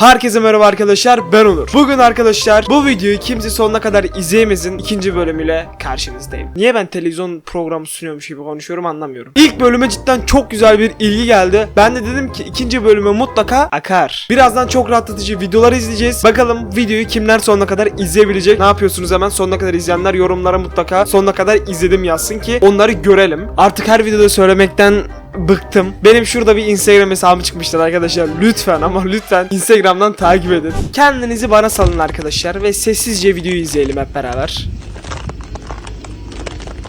Herkese merhaba arkadaşlar ben Onur. Bugün arkadaşlar bu videoyu kimse sonuna kadar izleyemezin ikinci bölümüyle karşınızdayım. Niye ben televizyon programı sunuyormuş gibi konuşuyorum anlamıyorum. İlk bölüme cidden çok güzel bir ilgi geldi. Ben de dedim ki ikinci bölüme mutlaka akar. Birazdan çok rahatlatıcı videolar izleyeceğiz. Bakalım videoyu kimler sonuna kadar izleyebilecek. Ne yapıyorsunuz hemen sonuna kadar izleyenler yorumlara mutlaka sonuna kadar izledim yazsın ki onları görelim. Artık her videoda söylemekten bıktım. Benim şurada bir Instagram hesabım çıkmıştır arkadaşlar. Lütfen ama lütfen Instagram'dan takip edin. Kendinizi bana salın arkadaşlar ve sessizce videoyu izleyelim hep beraber.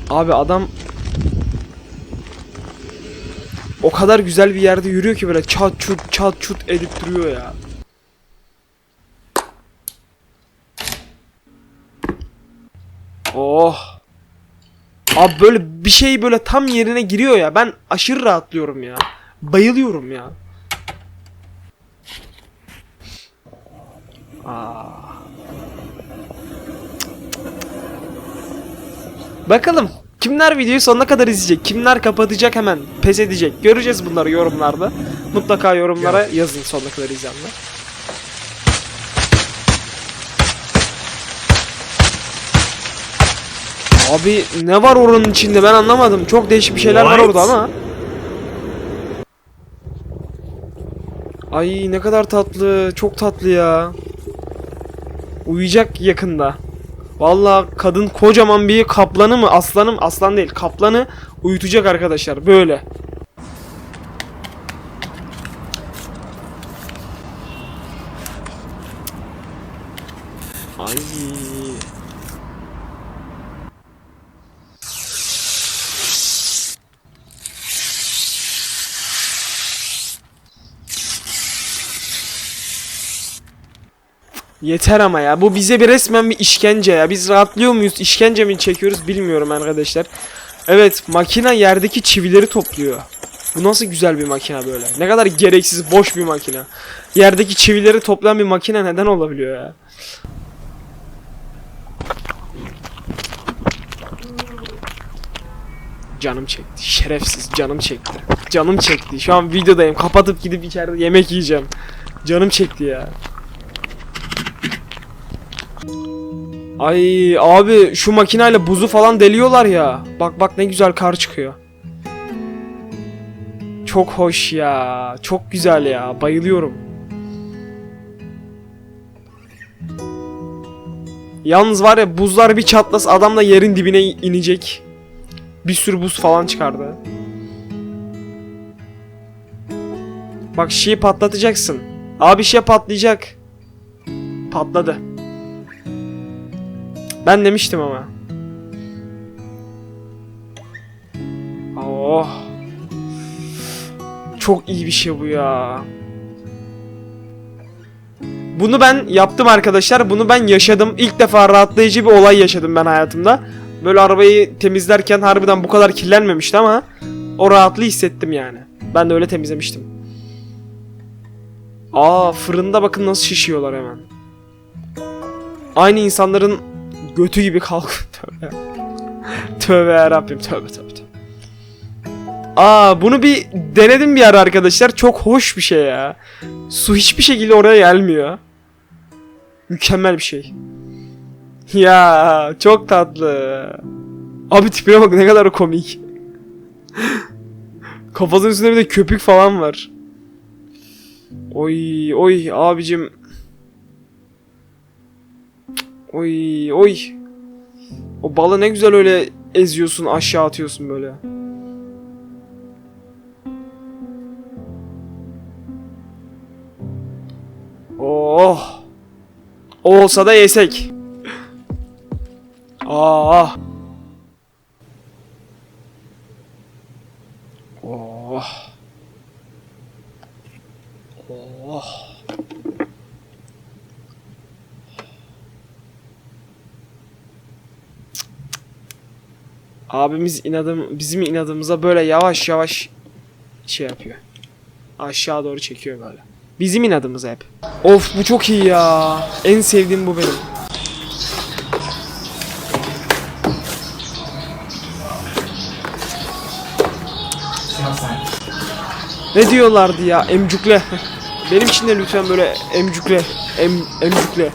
Abi adam o kadar güzel bir yerde yürüyor ki böyle çat çut çat çut edip duruyor ya. Oh. Abi böyle bir şey böyle tam yerine giriyor ya. Ben aşırı rahatlıyorum ya. Bayılıyorum ya. Aa. Bakalım kimler videoyu sonuna kadar izleyecek, kimler kapatacak hemen pes edecek. Göreceğiz bunları yorumlarda. Mutlaka yorumlara yazın sonuna kadar izleyenler. Abi ne var oranın içinde ben anlamadım. Çok değişik bir şeyler var orada ama. Ay ne kadar tatlı. Çok tatlı ya. Uyuyacak yakında. Vallahi kadın kocaman bir kaplanı mı aslanı mı aslan değil kaplanı uyutacak arkadaşlar böyle. Ay. Yeter ama ya. Bu bize bir resmen bir işkence ya. Biz rahatlıyor muyuz? İşkence mi çekiyoruz bilmiyorum arkadaşlar. Evet makina yerdeki çivileri topluyor. Bu nasıl güzel bir makine böyle. Ne kadar gereksiz boş bir makine. Yerdeki çivileri toplayan bir makine neden olabiliyor ya? Canım çekti. Şerefsiz canım çekti. Canım çekti. Şu an videodayım. Kapatıp gidip içeride yemek yiyeceğim. Canım çekti ya. Ay abi şu makineyle buzu falan deliyorlar ya. Bak bak ne güzel kar çıkıyor. Çok hoş ya. Çok güzel ya. Bayılıyorum. Yalnız var ya buzlar bir çatlas adam da yerin dibine inecek. Bir sürü buz falan çıkardı. Bak şeyi patlatacaksın. Abi şey patlayacak. Patladı. Ben demiştim ama. Oh. Çok iyi bir şey bu ya. Bunu ben yaptım arkadaşlar. Bunu ben yaşadım. İlk defa rahatlayıcı bir olay yaşadım ben hayatımda. Böyle arabayı temizlerken harbiden bu kadar kirlenmemişti ama o rahatlığı hissettim yani. Ben de öyle temizlemiştim. Aa fırında bakın nasıl şişiyorlar hemen. Aynı insanların götü gibi kalk. tövbe. tövbe yarabbim tövbe tövbe. tövbe. Aa bunu bir denedim bir ara arkadaşlar. Çok hoş bir şey ya. Su hiçbir şekilde oraya gelmiyor. Mükemmel bir şey. Ya çok tatlı. Abi tipine bak ne kadar komik. Kafasının üstünde bir de köpük falan var. Oy oy abicim. Oy oy. O balı ne güzel öyle eziyorsun aşağı atıyorsun böyle. Oh. O olsa da yesek. Ah. Oh. Oh. Abimiz inadım bizim inadımıza böyle yavaş yavaş şey yapıyor. Aşağı doğru çekiyor böyle. Bizim inadımıza hep. Of bu çok iyi ya. En sevdiğim bu benim. Ne diyorlardı ya? Emcükle. Benim için de lütfen böyle emcükle. Em, emcükle.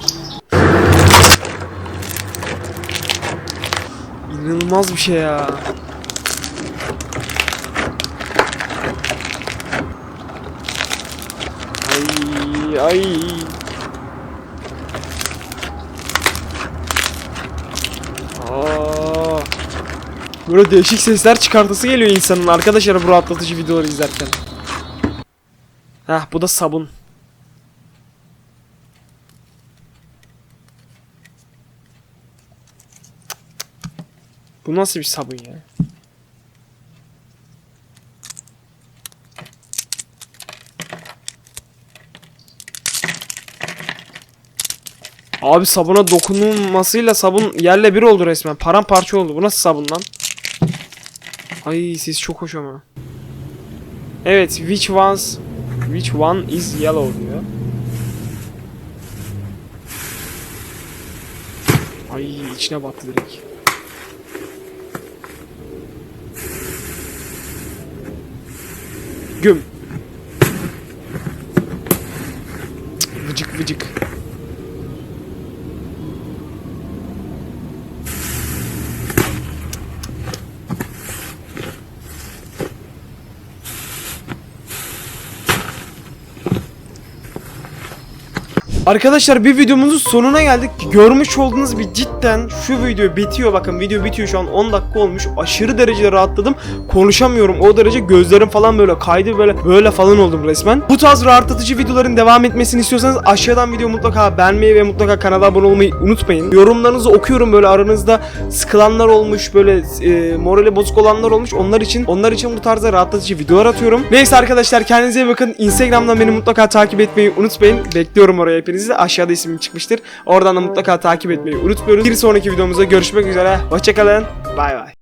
İnanılmaz bir şey ya. Ay ay. Aa. Böyle değişik sesler çıkartısı geliyor insanın arkadaşlar bu rahatlatıcı videoları izlerken. Heh bu da sabun. Bu nasıl bir sabun ya? Abi sabuna dokunulmasıyla sabun yerle bir oldu resmen. Paramparça oldu. Bu nasıl sabun lan? Ay ses çok hoş ama. Evet, which ones which one is yellow diyor. Ay içine battı direkt. Güm. Cık, Vıcık vıcık. Arkadaşlar bir videomuzun sonuna geldik. Görmüş olduğunuz bir cidden şu video bitiyor bakın video bitiyor şu an 10 dakika olmuş. Aşırı derecede rahatladım. Konuşamıyorum o derece gözlerim falan böyle kaydı böyle böyle falan oldum resmen. Bu tarz rahatlatıcı videoların devam etmesini istiyorsanız aşağıdan video mutlaka beğenmeyi ve mutlaka kanala abone olmayı unutmayın. Yorumlarınızı okuyorum böyle aranızda sıkılanlar olmuş böyle e, morali bozuk olanlar olmuş. Onlar için onlar için bu tarzda rahatlatıcı videolar atıyorum. Neyse arkadaşlar kendinize iyi bakın. Instagram'dan beni mutlaka takip etmeyi unutmayın. Bekliyorum oraya hepinizi. Aşağıda ismim çıkmıştır. Oradan da mutlaka takip etmeyi unutmuyoruz. Bir sonraki videomuzda görüşmek üzere. Hoşçakalın. Bay bay.